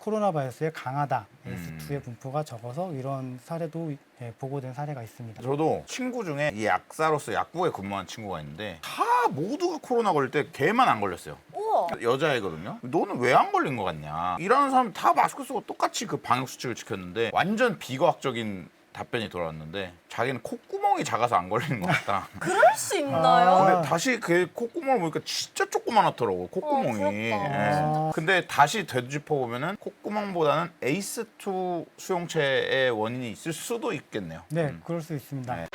코로나 바이러스에 강하다. 음. AS2의 분포가 적어서 이런 사례도 예, 보고된 사례가 있습니다. 저도 친구 중에 이 약사로서 약국에 근무한 친구가 있는데 다 모두가 코로나 걸릴 때 걔만 안 걸렸어요. 우와. 여자애거든요. 너는 왜 안 걸린 것 같냐? 일하는 사람 다 마스크 쓰고 똑같이 그 방역 수칙을 지켰는데 완전 비과학적인 답변이 돌아왔는데 자기는 콧구멍이 작아서 안 걸리는 것 같다. 그럴 수 있나요? 아. 근데 다시 그 콧구멍을 보니까 진짜 조그만하더라고 콧구멍이. 어, 부럽다. 예. 아. 근데 다시 되짚어 보면은 콧구멍보다는 에이스2 수용체의 원인이 있을 수도 있겠네요. 네, 음. 그럴 수 있습니다. 네.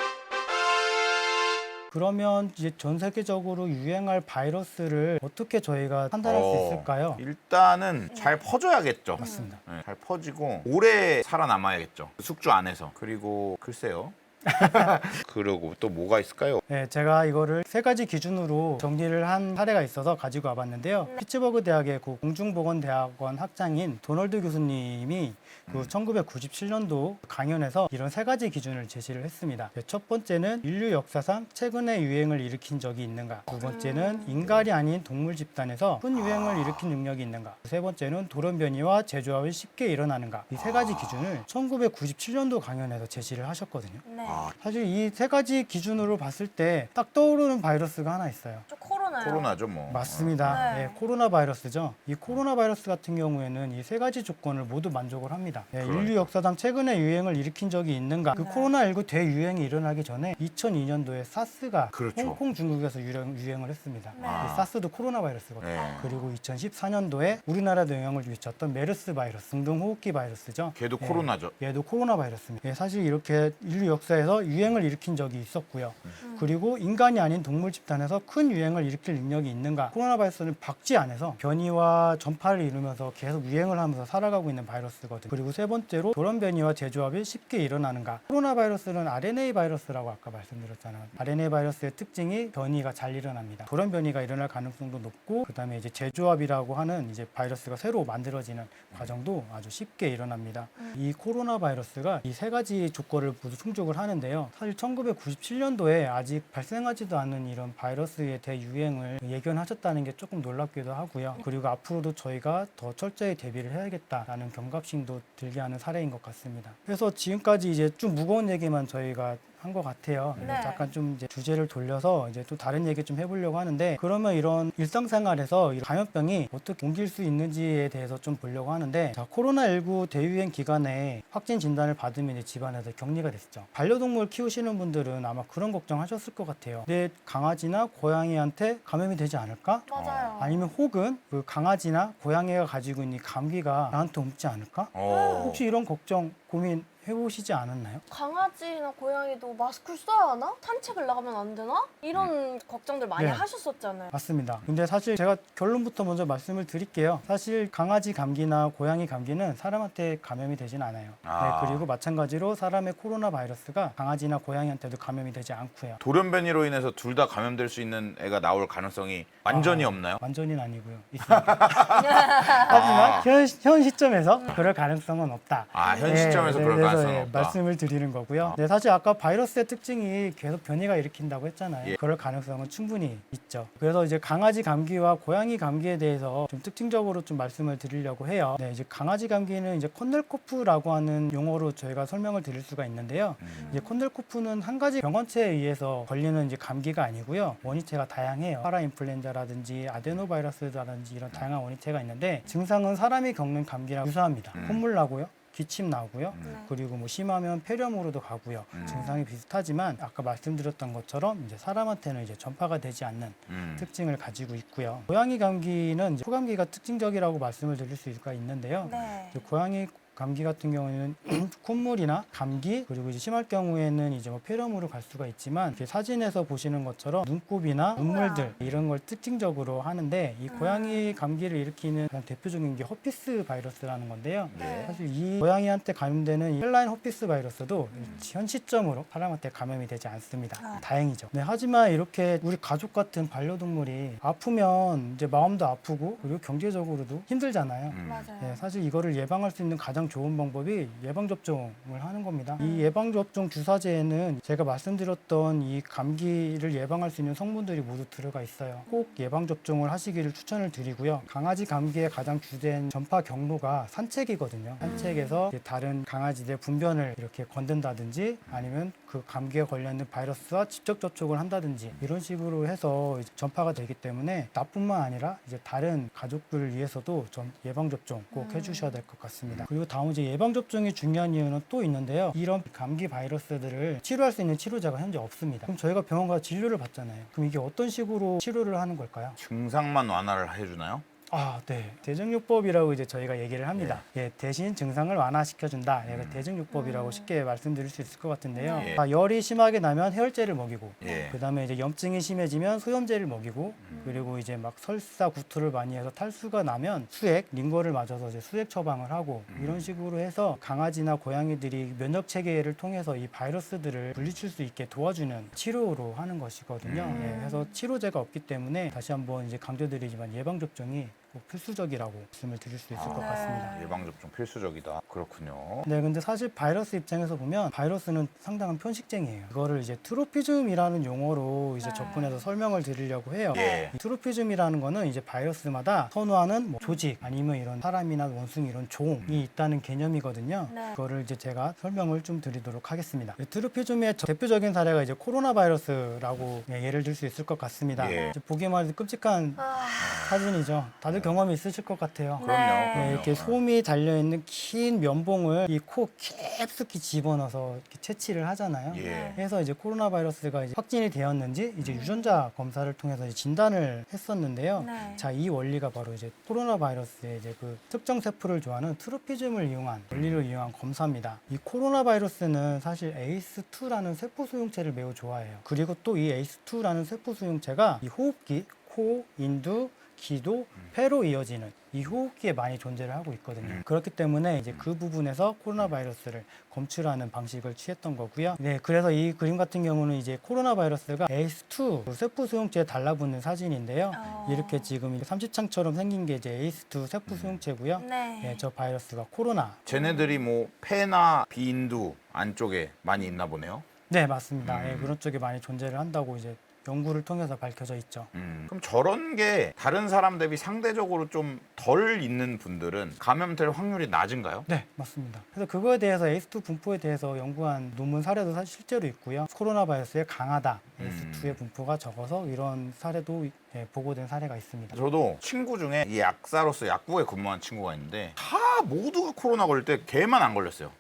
그러면 이제 전 세계적으로 유행할 바이러스를 어떻게 저희가 판단할 수 어, 있을까요? 일단은 잘 퍼져야겠죠. 맞습니다. 네, 잘 퍼지고 오래 살아남아야겠죠. 숙주 안에서. 그리고 글쎄요. 그리고 또 뭐가 있을까요? 네, 제가 이거를 세 가지 기준으로 정리를 한 사례가 있어서 가지고 와봤는데요. 피츠버그 대학의 그 공중보건대학원 학장인 도널드 교수님이 그 1997년도 강연에서 이런 세 가지 기준을 제시를 했습니다. 네, 첫 번째는 인류 역사상 최근에 유행을 일으킨 적이 있는가. 두 번째는 인간이 아닌 동물 집단에서 큰 유행을 일으킨 능력이 있는가. 세 번째는 돌연 변이와 재조합이 쉽게 일어나는가. 이 세 가지 기준을 1997년도 강연에서 제시를 하셨거든요. 네. 아, 사실 이 세 가지 기준으로 봤을 때 딱 떠오르는 바이러스가 하나 있어요. 저 코로나요. 코로나죠 뭐. 맞습니다. 네. 예, 코로나 바이러스죠. 이 코로나 바이러스 같은 경우에는 이 세 가지 조건을 모두 만족을 합니다. 예, 그러니까. 인류 역사상 최근에 유행을 일으킨 적이 있는가? 그 네. 코로나19 대유행이 일어나기 전에 2002년도에 사스가 그렇죠. 홍콩 중국에서 유행, 유행을 했습니다. 네. 이 사스도 코로나 바이러스거든요. 네. 그리고 2014년도에 우리나라도 영향을 미쳤던 메르스 바이러스, 등등호흡기 바이러스죠. 걔도 예. 코로나죠. 얘도 코로나 바이러스입니다. 예, 사실 이렇게 인류 역사에 서 유행을 일으킨 적이 있었고요. 음. 그리고 인간이 아닌 동물 집단에서 큰 유행을 일으킬 능력이 있는가? 코로나 바이러스는 박쥐 안에서 변이와 전파를 이루면서 계속 유행을 하면서 살아가고 있는 바이러스거든요. 그리고 세 번째로 돌연 변이와 재조합이 쉽게 일어나는가? 코로나 바이러스는 RNA 바이러스라고 아까 말씀드렸잖아요. RNA 바이러스의 특징이 변이가 잘 일어납니다. 돌연 변이가 일어날 가능성도 높고 그다음에 이제 재조합이라고 하는 이제 바이러스가 새로 만들어지는 과정도 아주 쉽게 일어납니다. 이 코로나 바이러스가 이 세 가지 조건을 모두 충족을 하는 데요. 사실 1997년도에 아직 발생하지도 않은 이런 바이러스의 대유행을 예견하셨다는 게 조금 놀랍기도 하고요. 그리고 앞으로도 저희가 더 철저히 대비를 해야겠다라는 경각심도 들게 하는 사례인 것 같습니다. 그래서 지금까지 이제 좀 무거운 얘기만 저희가 한 것 같아요. 네. 약간 좀 이제 주제를 돌려서 이제 또 다른 얘기 좀 해보려고 하는데 그러면 이런 일상생활에서 이런 감염병이 어떻게 옮길 수 있는지에 대해서 좀 보려고 하는데 자, 코로나19 대유행 기간에 확진 진단을 받으면 이제 집안에서 격리가 됐죠. 반려동물 키우시는 분들은 아마 그런 걱정하셨을 것 같아요. 내 강아지나 고양이한테 감염이 되지 않을까? 맞아요. 아니면 혹은 그 강아지나 고양이가 가지고 있는 이 감기가 나한테 옮지 않을까? 어. 혹시 이런 걱정 고민 해보시지 않았나요? 강아지나 고양이도 마스크를 써야 하나? 산책을 나가면 안 되나? 이런 걱정들 많이 네. 하셨었잖아요. 맞습니다. 근데 사실 제가 결론부터 먼저 말씀을 드릴게요. 사실 강아지 감기나 고양이 감기는 사람한테 감염이 되진 않아요. 아. 네, 그리고 마찬가지로 사람의 코로나 바이러스가 강아지나 고양이한테도 감염이 되지 않고요. 돌연변이로 인해서 둘 다 감염될 수 있는 애가 나올 가능성이 완전히 아, 없나요? 완전히는 아니고요. 있습니다. 하지만 현, 현 시점에서 그럴 가능성은 없다. 아, 현 네, 시점에서 네, 그럴 가능성은 예, 없다. 말씀을 드리는 거고요. 네, 사실 아까 바이러스의 특징이 계속 변이가 일으킨다고 했잖아요. 예. 그럴 가능성은 충분히 있죠. 그래서 이제 강아지 감기와 고양이 감기에 대해서 좀 특징적으로 좀 말씀을 드리려고 해요. 네, 이제 강아지 감기는 이제 컨넬코프라고 하는 용어로 저희가 설명을 드릴 수가 있는데요. 음. 이제 컨넬코프는 한 가지 병원체에 의해서 걸리는 이제 감기가 아니고요. 원인체가 다양해요. 파라인플루엔자라든지 아데노바이러스라든지 이런 다양한 원인체가 있는데 증상은 사람이 겪는 감기랑 유사합니다. 음. 콧물 나고요. 기침 나고요. 네. 그리고 뭐 심하면 폐렴으로도 가고요. 음. 증상이 비슷하지만 아까 말씀드렸던 것처럼 이제 사람한테는 이제 전파가 되지 않는 음. 특징을 가지고 있고요. 고양이 감기는 이제 코감기가 특징적이라고 말씀을 드릴 수가 있는데요. 네. 이제 고양이 감기 같은 경우에는 콧물이나 감기 그리고 이제 심할 경우에는 이제 뭐 폐렴으로 갈 수가 있지만 사진에서 보시는 것처럼 눈곱이나 눈물들 이런 걸 특징적으로 하는데 이 고양이 감기를 일으키는 가장 대표적인 게 허피스 바이러스라는 건데요. 네. 사실 이 고양이한테 감염되는 이 헬라인 허피스 바이러스도 현 시점으로 사람한테 감염이 되지 않습니다. 아. 다행이죠. 네, 하지만 이렇게 우리 가족 같은 반려동물이 아프면 이제 마음도 아프고 그리고 경제적으로도 힘들잖아요. 음. 맞아요. 네, 사실 이거를 예방할 수 있는 가장 가장 좋은 방법이 예방 접종을 하는 겁니다. 이 예방 접종 주사제에는 제가 말씀드렸던 이 감기를 예방할 수 있는 성분들이 모두 들어가 있어요. 꼭 예방 접종을 하시기를 추천을 드리고요. 강아지 감기의 가장 주된 전파 경로가 산책이거든요. 산책에서 다른 강아지들 분변을 이렇게 건든다든지 아니면 그 감기에 걸려있는 바이러스와 직접 접촉을 한다든지 이런 식으로 해서 전파가 되기 때문에 나뿐만 아니라 이제 다른 가족들을 위해서도 좀 예방 접종 꼭 음. 해주셔야 될 것 같습니다. 그리고 다음 이제 예방 접종이 중요한 이유는 또 있는데요. 이런 감기 바이러스들을 치료할 수 있는 치료제가 현재 없습니다. 그럼 저희가 병원 가서 진료를 받잖아요. 그럼 이게 어떤 식으로 치료를 하는 걸까요? 증상만 완화를 해주나요? 아, 네. 대증요법이라고 이제 저희가 얘기를 합니다. 예, 대신 증상을 완화시켜준다. 예, 음. 대증요법이라고 음. 쉽게 말씀드릴 수 있을 것 같은데요. 예. 아, 열이 심하게 나면 해열제를 먹이고, 예. 그 다음에 이제 염증이 심해지면 소염제를 먹이고, 그리고 이제 막 설사 구토를 많이 해서 탈수가 나면 수액, 링거를 맞아서 이제 수액 처방을 하고 음. 이런 식으로 해서 강아지나 고양이들이 면역 체계를 통해서 이 바이러스들을 물리칠 수 있게 도와주는 치료로 하는 것이거든요. 음. 예, 그래서 치료제가 없기 때문에 다시 한번 이제 강조드리지만 예방 접종이 꼭 필수적이라고 말씀을 드릴 수 있을 것 네. 같습니다. 예방 접종 필수적이다. 그렇군요. 네, 근데 사실 바이러스 입장에서 보면 바이러스는 상당한 편식쟁이에요. 이거를 이제 트로피즘이라는 용어로 이제 네. 접근해서 설명을 드리려고 해요. 예. 이 트로피즘이라는 거는 이제 바이러스마다 선호하는 뭐 조직 아니면 이런 사람이나 원숭이 이런 종이 있다는 개념이거든요. 네. 그거를 이제 제가 설명을 좀 드리도록 하겠습니다. 이 트로피즘의 저- 대표적인 사례가 이제 코로나 바이러스라고 예, 예를 들 수 있을 것 같습니다. 예. 이제 보기만 해도 끔찍한 아, 사진이죠. 다들 경험이 있으실 것 같아요. 그럼요. 네. 네. 이렇게 솜이 달려 있는 긴 면봉을 이 코 깊숙이 집어넣어서 이렇게 채취를 하잖아요. 예. 해서 이제 코로나 바이러스가 이제 확진이 되었는지 이제 유전자 검사를 통해서 이제 진단을 했었는데요. 네. 자, 이 원리가 바로 이제 코로나 바이러스의 이제 그 특정 세포를 좋아하는 트로피즘을 이용한 원리를 이용한 검사입니다. 이 코로나 바이러스는 사실 ACE2라는 세포 수용체를 매우 좋아해요. 그리고 또이 ACE2라는 세포 수용체가 이 호흡기, 코, 인두, 기도, 폐로 이어지는 이 호흡기에 많이 존재를 하고 있거든요. 음. 그렇기 때문에 이제 그 부분에서 코로나 바이러스를 검출하는 방식을 취했던 거고요. 네, 그래서 이 그림 같은 경우는 이제 코로나 바이러스가 ACE2 세포 수용체에 달라붙는 사진인데요. 어. 이렇게 지금 이렇게 삼지창처럼 생긴 게 이제 ACE2 세포 수용체고요. 네. 네, 저 바이러스가 코로나. 쟤네들이 뭐 폐나 비인두 안쪽에 많이 있나 보네요. 네, 맞습니다. 음. 예, 그런 쪽에 많이 존재를 한다고 이제 연구를 통해서 밝혀져 있죠. 음. 그럼 저런 게 다른 사람 대비 상대적으로 좀 덜 있는 분들은 감염될 확률이 낮은가요? 네, 맞습니다. 그래서 그거에 대해서 ACE2 분포에 대해서 연구한 논문 사례도 사실 실제로 있고요. 코로나 바이러스에 강하다, 음. ACE2의 분포가 적어서 이런 사례도 예, 보고된 사례가 있습니다. 저도 친구 중에 이 약사로서 약국에 근무한 친구가 있는데 다 모두가 코로나 걸릴 때 걔만 안 걸렸어요.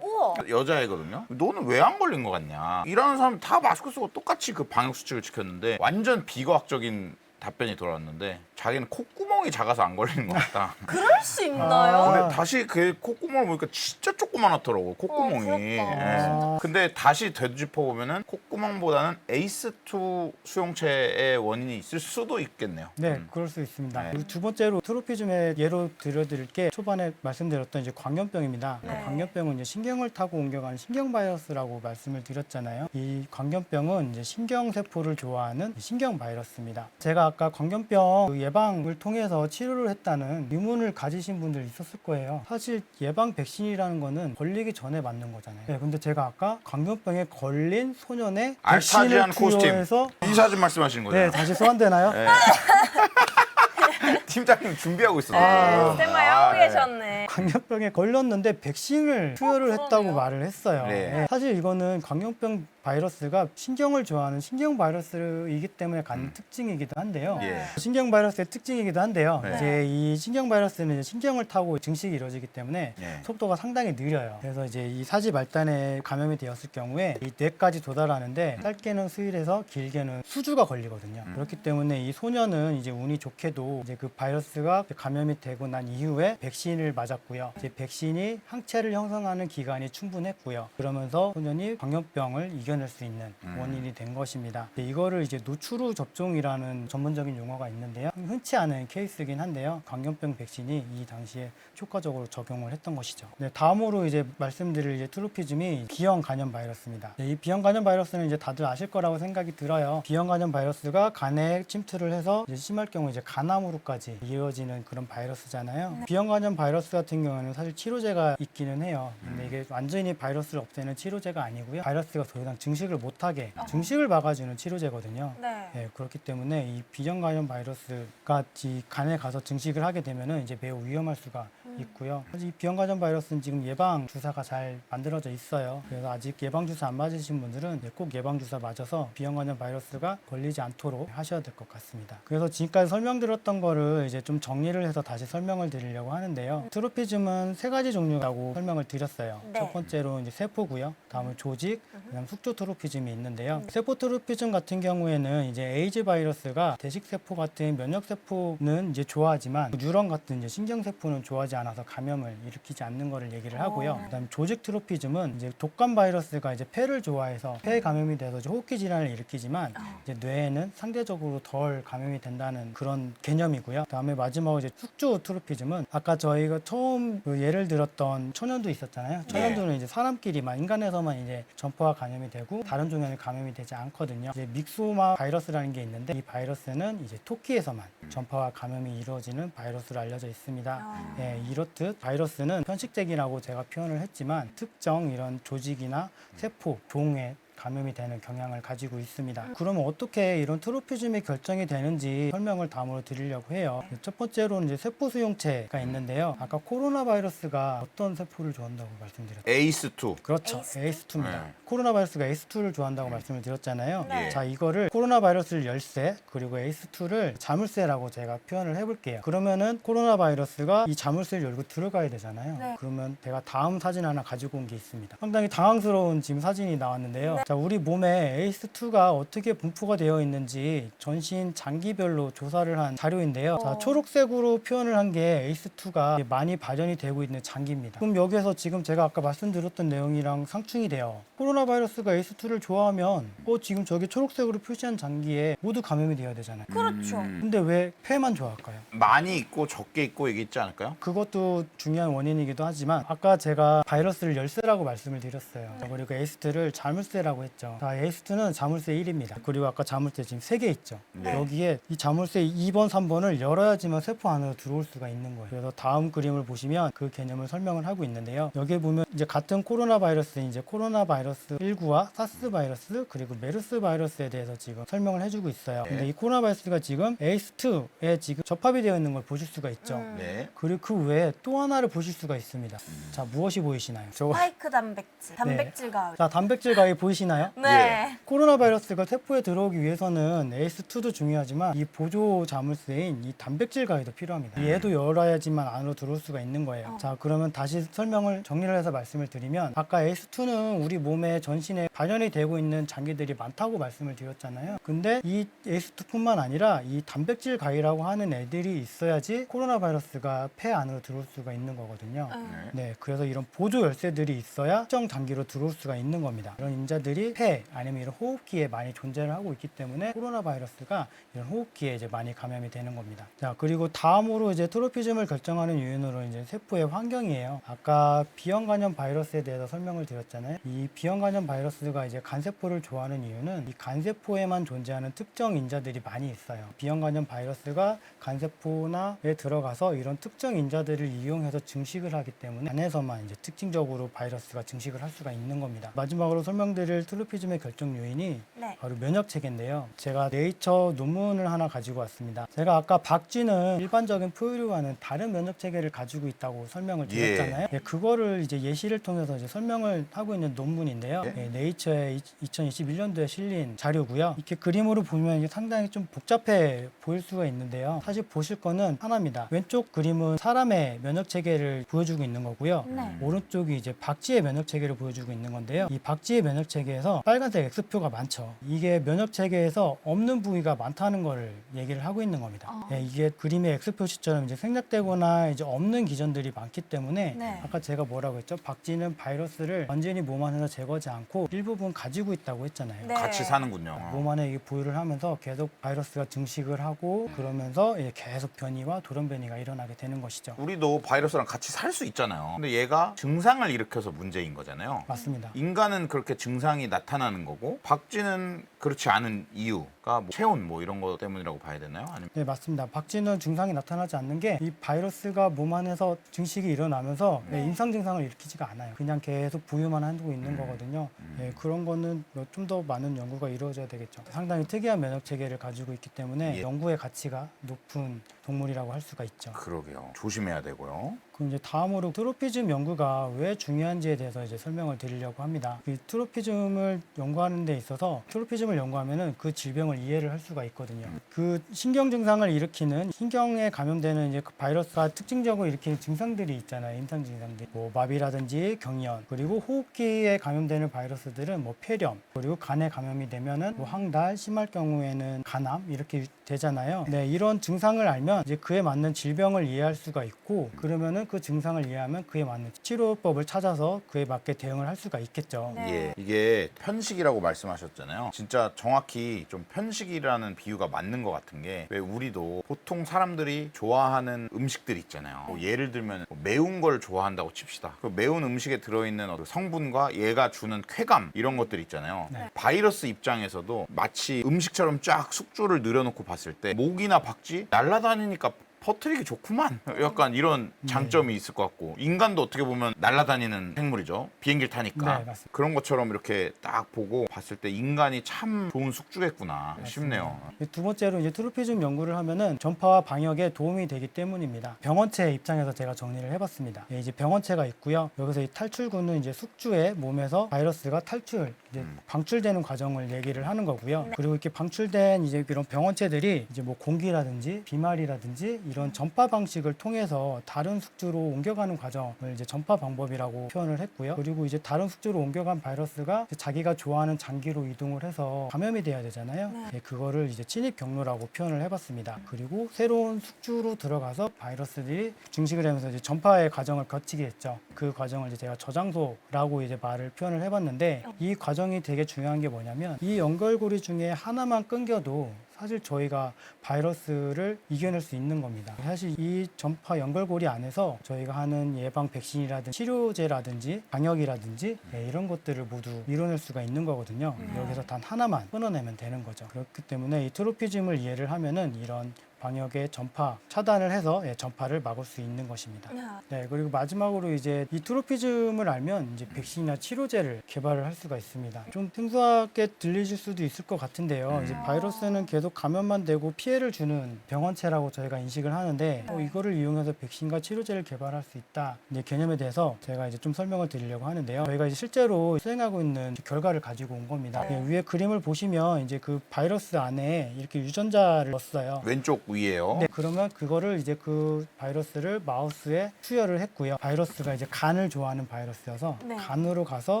여자애거든요. 너는 왜 안 걸린 것 같냐? 일하는 사람 다 마스크 쓰고 똑같이 그 방역 수칙을 지켰는데 완전 비과학적인 답변이 돌아왔는데 자기는 콧구멍이 작아서 안 걸리는 것 같다. 그럴 수 아. 있나요? 근데 다시 그 콧구멍을 보니까 진짜 조그만하더라고 콧구멍이. 어, 부럽다. 예. 아. 근데 다시 되짚어 보면은 콧구멍보다는 에이스2 수용체의 원인이 있을 수도 있겠네요. 네, 음. 그럴 수 있습니다. 네. 그리고 두 번째로 트로피즘의 예로 들어드릴 게 초반에 말씀드렸던 이제 광견병입니다. 네. 광견병은 이제 신경을 타고 옮겨가는 신경 바이러스라고 말씀을 드렸잖아요. 이 광견병은 이제 신경 세포를 좋아하는 신경 바이러스입니다. 제가 아까 광견병 그 예방을 통해서 치료를 했다는 의문을 가지신 분들 있었을 거예요. 사실 예방 백신이라는 거는 걸리기 전에 맞는 거잖아요. 네, 근데 제가 아까 광견병에 걸린 소년의 백신을 알타지안 코스튬. 투여해서 이 사진 말씀하시는 거죠? 네, 다시 소환되나요? 네. 팀장님 준비하고 있었어요. 아. 네, 스탠바이 하고 계셨네. 광견병에 걸렸는데 백신을 투여를 그러네요. 했다고 말을 했어요. 네. 네, 사실 이거는 광견병 바이러스가 신경을 좋아하는 신경 바이러스이기 때문에 갖는 음. 특징이기도 한데요. 예. 신경 바이러스의 특징이기도 한데요. 네. 이제 이 신경 바이러스는 이제 신경을 타고 증식이 이루어지기 때문에 예. 속도가 상당히 느려요. 그래서 이제 이 사지 말단에 감염이 되었을 경우에 이 뇌까지 도달하는데 짧게는 수일에서 길게는 수주가 걸리거든요. 음. 그렇기 때문에 이 소년은 이제 운이 좋게도 이제 그 바이러스가 감염이 되고 난 이후에 백신을 맞았고요. 이제 백신이 항체를 형성하는 기간이 충분했고요. 그러면서 소년이 광견병을 이겨낼 수 있는 음. 원인이 된 것입니다. 이제 이거를 이제 노출 후 접종이라는 전문적인 용어가 있는데요. 흔치 않은 케이스긴 한데요. 광견병 백신이 이 당시에 효과적으로 적용을 했던 것이죠. 네, 다음으로 이제 말씀드릴 이제 트로피즘이 비형 간염 바이러스입니다. 네, 이 비형 간염 바이러스는 이제 다들 아실 거라고 생각이 들어요. 비형 간염 바이러스가 간에 침투를 해서 심할 경우 이제 간암으로까지 세포까지 이어지는 그런 바이러스잖아요. 비형 간염 바이러스 같은 경우는 사실 치료제가 있기는 해요. 근데 이게 완전히 바이러스를 없애는 치료제가 아니고요. 바이러스가 더 이상 증식을 못하게 증식을 막아주는 치료제거든요. 네. 네, 그렇기 때문에 이 비형 간염 바이러스가 이 간에 가서 증식을 하게 되면은 이제 매우 위험할 수가 있고요. 사실 이 비형 간염 바이러스는 지금 예방 주사가 잘 만들어져 있어요. 그래서 아직 예방 주사 안 맞으신 분들은 꼭 예방 주사 맞아서 비형 간염 바이러스가 걸리지 않도록 하셔야 될 것 같습니다. 그래서 지금까지 설명드렸던 거를 이제 좀 정리를 해서 다시 설명을 드리려고 하는데요. 트로피즘은 세 가지 종류라고 설명을 드렸어요. 네. 첫 번째로 이제 세포고요. 다음은 조직, 그다음 숙주 트로피즘이 있는데요. 세포 트로피즘 같은 경우에는 이제 에이즈 바이러스가 대식 세포 같은 면역 세포는 이제 좋아하지만 뉴런 같은 이제 신경 세포는 좋아하지 않아 서 감염을 일으키지 않는 거를 얘기를 하고요. 어. 그다음 조직 트로피즘은 이제 독감 바이러스가 이제 폐를 좋아해서 폐 감염이 돼서 이제 호흡기 질환을 일으키지만 이제 뇌에는 상대적으로 덜 감염이 된다는 그런 개념이고요. 그다음에 마지막으로 이제 숙주 트로피즘은 아까 저희가 처음 그 예를 들었던 천연두 있었잖아요. 천연두는 이제 사람끼리만 인간에서만 이제 전파와 감염이 되고 다른 종에는 감염이 되지 않거든요. 이제 믹소마 바이러스라는 게 있는데 이 바이러스는 이제 토끼에서만 전파와 감염이 이루어지는 바이러스로 알려져 있습니다. 아. 예, 이렇듯 바이러스는 편식적이라고 제가 표현을 했지만 특정 이런 조직이나 세포, 종에 감염이 되는 경향을 가지고 있습니다. 그러면 어떻게 이런 트로피즘이 결정이 되는지 설명을 다음으로 드리려고 해요. 첫 번째로는 이제 세포 수용체가 있는데요. 아까 코로나 바이러스가 어떤 세포를 좋아한다고 말씀드렸죠? 에이스2. 그렇죠. 에이스2. 에이스2입니다. 네. 코로나 바이러스가 에이스2를 좋아한다고 말씀을 드렸잖아요. 네. 자, 이거를 코로나 바이러스를 열쇠 그리고 에이스2를 자물쇠라고 제가 표현을 해 볼게요. 그러면은 코로나 바이러스가 이 자물쇠를 열고 들어가야 되잖아요. 네. 그러면 제가 다음 사진 하나 가지고 온 게 있습니다. 상당히 당황스러운 지금 사진이 나왔는데요. 자, 우리 몸에 에이스2가 어떻게 분포가 되어 있는지 전신 장기별로 조사를 한 자료인데요. 자, 어. 초록색으로 표현을 한게 에이스2가 많이 발현이 되고 있는 장기입니다. 그럼 여기에서 지금 제가 아까 말씀드렸던 내용이랑 상충이 돼요. 코로나 바이러스가 에이스2를 좋아하면 어 지금 저기 초록색으로 표시한 장기에 모두 감염이 되어야 되잖아요. 그렇죠. 음. 근데 왜 폐만 좋아할까요? 많이 있고 적게 있고 이게 있지 않을까요? 그것도 중요한 원인이기도 하지만 아까 제가 바이러스를 열쇠라고 말씀을 드렸어요. 그리고 에이스트를 자물쇠라고 했죠. 자, 에이스트는 자물쇠 1입니다. 그리고 아까 자물쇠 지금 3개 있죠. 네. 여기에 이 자물쇠 2번, 3번을 열어야지만 세포 안으로 들어올 수가 있는 거예요. 그래서 다음 그림을 보시면 그 개념을 설명을 하고 있는데요. 여기에 보면 이제 같은 코로나 바이러스, 이제 코로나 바이러스 19와 사스 바이러스 그리고 메르스 바이러스에 대해서 지금 설명을 해주고 있어요. 네. 근데 이 코로나 바이러스가 지금 에이스2에 지금 접합이 되어 있는 걸 보실 수가 있죠. 음. 네. 그리고 그 외에 또 하나를 보실 수가 있습니다. 자, 무엇이 보이시나요? 저거. 스파이크 단백질, 단백질 가을. 자, 단백질 가위 보이시나요? 네. 코로나 바이러스가 세포에 들어오기 위해서는 ACE2도 중요하지만 이 보조 자물쇠인 이 단백질 가위도 필요합니다. 얘도 열어야지만 안으로 들어올 수가 있는 거예요. 어. 자, 그러면 다시 설명을 정리를 해서 말씀을 드리면 아까 ACE2는 우리 몸에 전신에 발현이 되고 있는 장기들이 많다고 말씀을 드렸잖아요. 근데 이 ACE2뿐만 아니라 이 단백질 가위라고 하는 애들이 있어야지 코로나 바이러스가 폐 안으로 들어올 수가 있는 거거든요. 음. 네. 네, 그래서 이런 보조 열쇠들이 있어야 특정 장기로 들어올 수가 있는 겁니다. 이런 인자들이 폐 아니면 이런 호흡기에 많이 존재를 하고 있기 때문에 코로나 바이러스가 이런 호흡기에 이제 많이 감염이 되는 겁니다. 자, 그리고 다음으로 이제 트로피즘을 결정하는 요인으로 이제 세포의 환경이에요. 아까 비형 간염 바이러스에 대해서 설명을 드렸잖아요. 이 비형 간염 바이러스가 이제 간세포를 좋아하는 이유는 이 간세포에만 존재하는 특정 인자들이 많이 있어요. 비형 간염 바이러스가 간세포나에 들어가서 이런 특정 인자들을 이용해서 증식을 하기 때문에 안에서만 이제 특징적으로 바이러스가 증식을 할 수가 있는 겁니다. 마지막으로 설명드릴 트로피즘의 결정 요인이 네. 바로 면역 체계인데요. 제가 네이처 논문을 하나 가지고 왔습니다. 제가 아까 박쥐는 일반적인 포유류와는 다른 면역 체계를 가지고 있다고 설명을 예. 드렸잖아요. 예, 그거를 이제 예시를 통해서 이제 설명을 하고 있는 논문인데요. 예. 예, 네이처에 2021년도에 실린 자료고요. 이렇게 그림으로 보면 이게 상당히 좀 복잡해 보일 수가 있는데요. 사실 보실 거는 하나입니다. 왼쪽 그림은 사람의 면역 체계를 보여주고 있는 거고요. 네. 오른쪽이 이제 박쥐의 면역 체계를 보여주고 있는 건데요. 이 박쥐의 면역 체계 에서 빨간색 X표가 많죠. 이게 면역 체계에서 없는 부위가 많다는 거를 얘기를 하고 있는 겁니다. 어. 예, 이게 그림의 X표시처럼 이제 생략되거나 이제 없는 기전들이 많기 때문에 네. 아까 제가 뭐라고 했죠? 박쥐는 바이러스를 완전히 몸 안에서 제거하지 않고 일부분 가지고 있다고 했잖아요. 네. 같이 사는군요. 몸 안에 이게 보유를 하면서 계속 바이러스가 증식을 하고 그러면서 이제 계속 변이와 돌연 변이가 일어나게 되는 것이죠. 우리도 바이러스랑 같이 살 수 있잖아요. 근데 얘가 증상을 일으켜서 문제인 거잖아요. 맞습니다. 인간은 그렇게 증상 이 나타나는 거고 박쥐는 그렇지 않은 이유 뭐 체온 뭐 이런 거 때문이라고 봐야 되나요? 아니면 네, 맞습니다. 박쥐는 증상이 나타나지 않는 게 이 바이러스가 몸 안에서 증식이 일어나면서 네, 네. 임상 증상을 일으키지가 않아요. 그냥 계속 부유만 하고 있는 음. 거거든요. 음. 네, 그런 거는 좀 더 많은 연구가 이루어져야 되겠죠. 상당히 특이한 면역 체계를 가지고 있기 때문에 예. 연구의 가치가 높은 동물이라고 할 수가 있죠. 그러게요. 조심해야 되고요. 그럼 이제 다음으로 트로피즘 연구가 왜 중요한지에 대해서 이제 설명을 드리려고 합니다. 이 트로피즘을 연구하는 데 있어서 트로피즘을 연구하면은 그 질병을 이해를 할 수가 있거든요. 그 신경 증상을 일으키는 신경에 감염되는 이제 그 바이러스가 특징적으로 일으키는 증상들이 있잖아요. 임상 증상들. 뭐 마비라든지 경련, 그리고 호흡기에 감염되는 바이러스들은 뭐 폐렴, 그리고 간에 감염이 되면은 뭐 황달, 심할 경우에는 간암 이렇게 되잖아요. 네, 이런 증상을 알면 이제 그에 맞는 질병을 이해할 수가 있고 그러면은 그 증상을 이해하면 그에 맞는 치료법을 찾아서 그에 맞게 대응을 할 수가 있겠죠. 네. 예, 이게 편식이라고 말씀하셨잖아요. 진짜 정확히 좀 편 식이라는 비유가 맞는 것 같은 게 왜 우리도 보통 사람들이 좋아하는 음식들 있잖아요. 뭐 예를 들면 뭐 매운 걸 좋아한다고 칩시다. 그 매운 음식에 들어있는 어떤 성분과 얘가 주는 쾌감 이런 것들 있잖아요. 네. 바이러스 입장에서도 마치 음식처럼 쫙 숙주를 늘여놓고 봤을 때 모기나 박쥐 날아다니니까 퍼뜨리기 좋구만. 약간 이런 네. 장점이 있을 것 같고 인간도 어떻게 보면 날아다니는 생물이죠. 비행기를 타니까 네, 맞습니다. 그런 것처럼 이렇게 딱 보고 봤을 때 인간이 참 좋은 숙주겠구나 싶네요. 두 번째로 이제 트로피즘 연구를 하면은 전파와 방역에 도움이 되기 때문입니다. 병원체 입장에서 제가 정리를 해봤습니다. 예, 이제 병원체가 있고요. 여기서 이 탈출구는 이제 숙주의 몸에서 바이러스가 탈출, 이제 음. 방출되는 과정을 얘기를 하는 거고요. 네. 그리고 이렇게 방출된 이제 이런 병원체들이 이제 뭐 공기라든지 비말이라든지 이런 전파 방식을 통해서 다른 숙주로 옮겨가는 과정을 이제 전파 방법이라고 표현을 했고요. 그리고 이제 다른 숙주로 옮겨간 바이러스가 자기가 좋아하는 장기로 이동을 해서 감염이 돼야 되잖아요. 네. 예, 그거를 이제 침입 경로라고 표현을 해봤습니다. 그리고 새로운 숙주로 들어가서 바이러스들이 증식을 하면서 이제 전파의 과정을 거치게 했죠. 그 과정을 이제 제가 저장소라고 이제 말을 표현을 해봤는데 이 과정이 되게 중요한 게 뭐냐면 이 연결고리 중에 하나만 끊겨도 사실 저희가 바이러스를 이겨낼 수 있는 겁니다. 사실 이 전파 연결고리 안에서 저희가 하는 예방 백신이라든지 치료제라든지 방역이라든지 예, 이런 것들을 모두 이뤄낼 수가 있는 거거든요. 네. 여기서 단 하나만 끊어내면 되는 거죠. 그렇기 때문에 이 트로피즘을 이해를 하면은 이런 방역의 전파 차단을 해서 예, 전파를 막을 수 있는 것입니다. 네. 네, 그리고 마지막으로 이제 이 트로피즘을 알면 이제 백신이나 치료제를 개발을 할 수가 있습니다. 좀 생소하게 들리실 수도 있을 것 같은데요. 이제 바이러스는 계속 감염만 되고 피해를 주는 병원체라고 저희가 인식을 하는데 어, 이거를 이용해서 백신과 치료제를 개발할 수 있다. 이제 개념에 대해서 제가 이제 좀 설명을 드리려고 하는데요. 저희가 이제 실제로 수행하고 있는 결과를 가지고 온 겁니다. 네. 예, 위에 그림을 보시면 이제 그 바이러스 안에 이렇게 유전자를 넣었어요. 왼쪽 위에요. 네, 그러면 그거를 이제 그 바이러스를 마우스에 투여를 했고요. 바이러스가 이제 간을 좋아하는 바이러스여서 네. 간으로 가서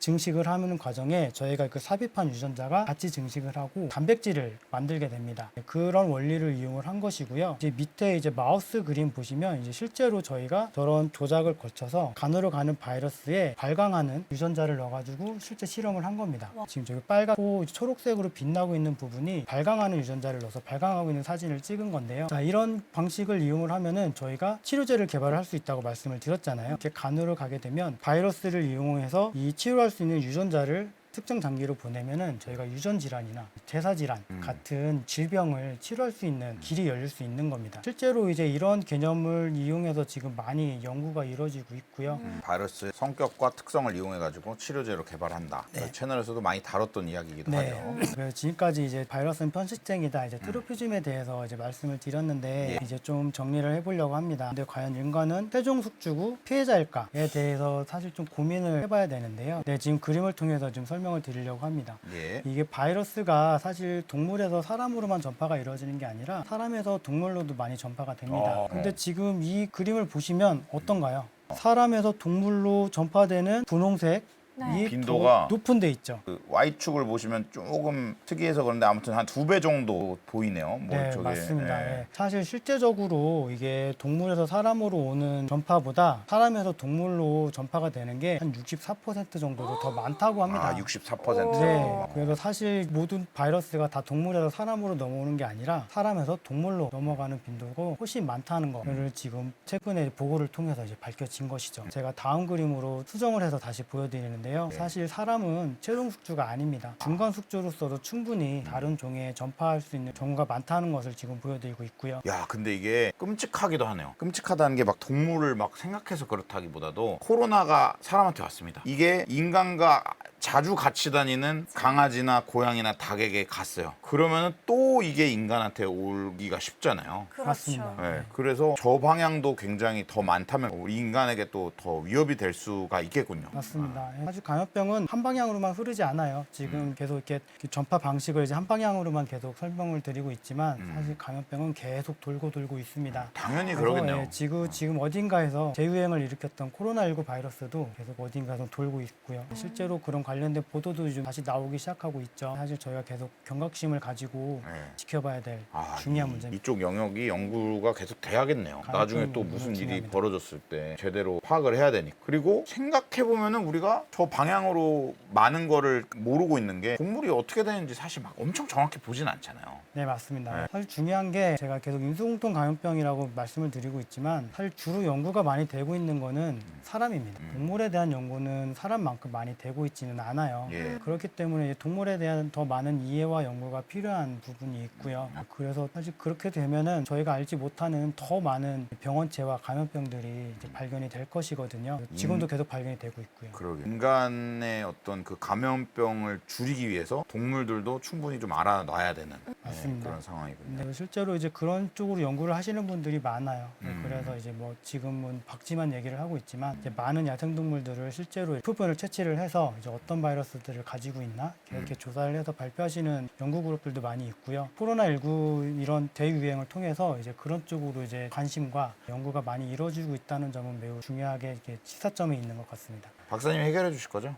증식을 하는 과정에 저희가 그 삽입한 유전자가 같이 증식을 하고 단백질을 만들게 됩니다. 네, 그런 원리를 이용을 한 것이고요. 이제 밑에 이제 마우스 그림 보시면 이제 실제로 저희가 저런 조작을 거쳐서 간으로 가는 바이러스에 발광하는 유전자를 넣어가지고 실제 실험을 한 겁니다. 와. 지금 저기 빨갛고 초록색으로 빛나고 있는 부분이 발광하는 유전자를 넣어서 발광하고 있는 사진을 찍은 건데 요. 자, 이런 방식을 이용을 하면은 저희가 치료제를 개발을 할수 있다고 말씀을 드렸잖아요. 이렇게 간으로 가게 되면 바이러스를 이용해서 이 치료할 수 있는 유전자를 특정 장기로 보내면은 저희가 유전 질환이나 대사 질환 음. 같은 질병을 치료할 수 있는 길이 열릴 수 있는 겁니다. 실제로 이제 이런 개념을 이용해서 지금 많이 연구가 이루어지고 있고요. 음. 바이러스의 성격과 특성을 이용해 가지고 치료제로 개발한다. 네. 저희 채널에서도 많이 다뤘던 이야기이기도 네. 하죠. 그래서 지금까지 이제 바이러스는 편식쟁이다. 이제 트로피즘에 대해서 이제 말씀을 드렸는데 예. 이제 좀 정리를 해보려고 합니다. 근데 과연 인간은 최종 숙주고 피해자일까에 대해서 사실 좀 고민을 해봐야 되는데요. 네, 지금 그림을 통해서 좀 설명 을 드리려고 합니다. 예. 이게 바이러스가 사실 동물에서 사람으로만 전파가 이루어지는 게 아니라 사람에서 동물로도 많이 전파가 됩니다. 어, 근데 어. 지금 이 그림을 보시면 어떤가요? 사람에서 동물로 전파되는 분홍색 네. 이 빈도가 도- 높은 데 있죠. 그 Y축을 보시면 조금 특이해서 그런데 아무튼 한 두 배 정도 보이네요. 뭐 네, 저게, 맞습니다. 예. 예. 사실 실제적으로 이게 동물에서 사람으로 오는 전파보다 사람에서 동물로 전파가 되는 게 한 64% 정도로 더 많다고 합니다. 아, 64%. 네, 그래서 사실 모든 바이러스가 다 동물에서 사람으로 넘어오는 게 아니라 사람에서 동물로 넘어가는 빈도가 훨씬 많다는 거를 지금 최근에 보고를 통해서 이제 밝혀진 것이죠. 제가 다음 그림으로 수정을 해서 다시 보여드리는데 건데요. 네. 사실 사람은 최종 숙주가 아닙니다. 중간 숙주로서도 충분히 다른 종에 전파할 수 있는 경우가 많다는 것을 지금 보여드리고 있고요. 야, 근데 이게 끔찍하기도 하네요. 끔찍하다는 게 막 동물을 막 생각해서 그렇다기보다도 코로나가 사람한테 왔습니다. 이게 인간과 자주 같이 다니는 강아지나 고양이나 닭에게 갔어요. 그러면 또 이게 인간한테 오기가 쉽잖아요. 그렇죠. 맞습니다. 네, 그래서 저 방향도 굉장히 더 많다면 우리 인간에게 또 더 위협이 될 수가 있겠군요. 맞습니다. 사실 감염병은 한 방향으로만 흐르지 않아요. 지금 음. 계속 이렇게 전파 방식을 이제 한 방향으로만 계속 설명을 드리고 있지만 음. 사실 감염병은 계속 돌고 돌고 있습니다. 당연히 그래서, 그러겠네요. 예, 지금 지금 어딘가에서 재유행을 일으켰던 코로나19 바이러스도 계속 어딘가에서 돌고 있고요. 실제로 그런 관 련된 보도도 좀 다시 나오기 시작하고 있죠. 사실 저희가 계속 경각심을 가지고 네. 지켜봐야 될 아, 중요한 이- 문제입니다. 이쪽 영역이 연구가 계속 돼야겠네요. 나중에 또 무슨 일이 중요합니다. 벌어졌을 때 제대로 파악을 해야 되니 까. 그리고 생각해 보면은 우리가 저 방향으로 많은 거를 모르고 있는 게 동물이 어떻게 되는지 사실 막 엄청 정확히 보진 않잖아요. 네 맞습니다. 네. 사실 중요한 게 제가 계속 인수공통 감염병이라고 말씀을 드리고 있지만 사실 주로 연구가 많이 되고 있는 거는 사람입니다. 음. 동물에 대한 연구는 사람만큼 많이 되고 있지는 않아요. 예. 그렇기 때문에 동물에 대한 더 많은 이해와 연구가 필요한 부분이 있고요. 음. 그래서 사실 그렇게 되면은 저희가 알지 못하는 더 많은 병원체와 감염병들이 이제 발견이 될 것이거든요. 지금도 계속 발견이 되고 있고요. 그러게. 인간의 어떤 그 감염병을 줄이기 위해서 동물들도 충분히 좀 알아놔야 되는 네, 맞습니다. 그런 상황이군요. 근데 실제로 이제 그런 쪽으로 연구를 하시는 분들이 많아요. 네, 음. 그래서 이제 뭐 지금은 박지만 얘기를 하고 있지만 이제 많은 야생동물들을 실제로 표본을 채취를 해서 이제 어떤 바이러스들을 가지고 있나 이렇게 음. 조사를 해서 발표하시는 연구 그룹들도 많이 있고요. 코로나19 이런 대유행을 통해서 이제 그런 쪽으로 이제 관심과 연구가 많이 이루어지고 있다는 점은 매우 중요하게 이렇게 시사점이 있는 것 같습니다. 박사님 해결해 주실 거죠?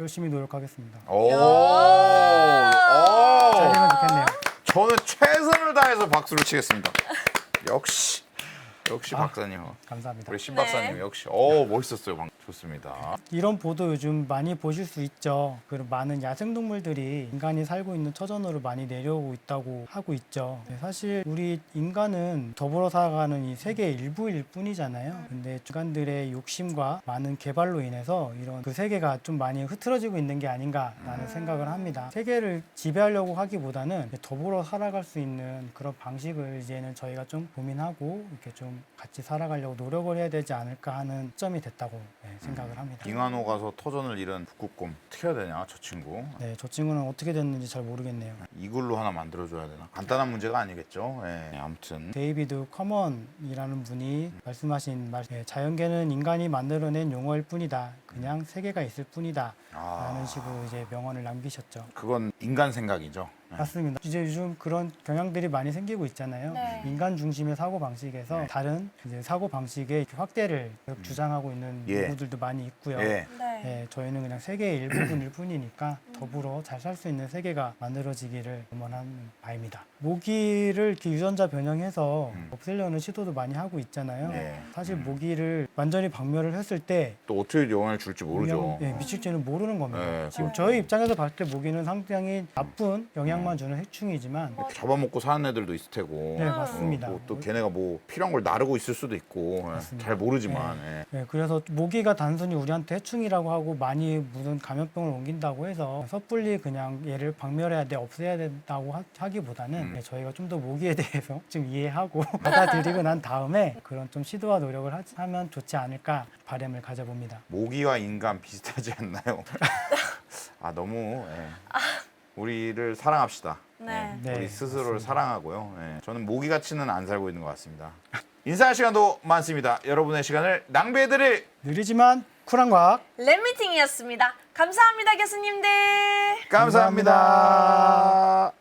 열심히 노력하겠습니다. 오. 잘 오. 되면 좋겠네요. 저는 최선을 다해서 박수를 치겠습니다. 역시 역시 아. 박사님. 감사합니다. 우리 신 네. 박사님 역시 어 멋있었어요. 방 좋습니다. 이런 보도 요즘 많이 보실 수 있죠. 그리고 많은 야생동물들이 인간이 살고 있는 처전으로 많이 내려오고 있다고 하고 있죠. 네, 사실 우리 인간은 더불어 살아가는 이 세계의 일부일 뿐이잖아요. 근데 주간들의 욕심과 많은 개발로 인해서 이런 그 세계가 좀 많이 흐트러지고 있는 게 아닌가라는 생각을 합니다. 세계를 지배하려고 하기보다는 더불어 살아갈 수 있는 그런 방식을 이제는 저희가 좀 고민하고 이렇게 좀 Amen. 같이 살아가려고 노력을 해야 되지 않을까 하는 점이 됐다고 네, 생각을 합니다. 잉하노 가서 터전을 잃은 북극곰 어떻게 해야 되냐 저 친구 네, 저 친구는 어떻게 됐는지 잘 모르겠네요. 이글루 하나 만들어줘야 되나 간단한 문제가 아니겠죠. 예, 아무튼 데이비드 커먼이라는 분이 말씀하신 말, 네, 자연계는 인간이 만들어낸 용어일 뿐이다. 그냥 세계가 있을 뿐이다. 아, 라는 식으로 이제 명언을 남기셨죠. 그건 인간 생각이죠. 예. 맞습니다. 이제 요즘 그런 경향들이 많이 생기고 있잖아요. 네. 인간 중심의 사고 방식에서 네. 다른 이제 사고 방식의 확대를 계속 주장하고 있는 예. 연구들도 많이 있고요. 예. 네. 예, 저희는 그냥 세계의 일부분일 뿐이니까 더불어 잘 살 수 있는 세계가 만들어지기를 응원하는 바입니다. 모기를 이렇게 유전자 변형해서 음. 없애려는 시도도 많이 하고 있잖아요. 예. 사실 음. 모기를 완전히 박멸을 했을 때 또 어떻게 영향을 줄지 모르죠. 예, 미칠지는 모르는 겁니다. 예, 지금 어. 저희 입장에서 봤을 때 모기는 상당히 나쁜 영향만 주는 해충이지만 어, 잡아먹고 사는 애들도 있을 테고. 네 음. 맞습니다. 어, 또, 또 걔네가 뭐 필요한 걸 나르고 있을 수도 있고 예. 잘 모르지만 예. 네, 그래서 모기가 단순히 우리한테 해충이라고 하고 많이 무슨 감염병을 옮긴다고 해서 섣불리 그냥 얘를 박멸해야 돼, 없애야 된다고 하, 기보다는 음. 저희가 좀 더 모기에 대해서 좀 이해하고 받아들이고 난 다음에 그런 좀 시도와 노력을 하, 하면 좋지 않을까 바람을 가져봅니다. 모기와 인간 비슷하지 않나요? 아 너무 예. 우리를 사랑합시다. 네. 네, 우리 스스로를 맞습니다. 사랑하고요. 예. 저는 모기 같이는 안 살고 있는 것 같습니다. 인사할 시간도 많습니다. 여러분의 시간을 낭비해드릴 느리지만 쿨한 과학 랩미팅이었습니다. 감사합니다, 교수님들. 감사합니다.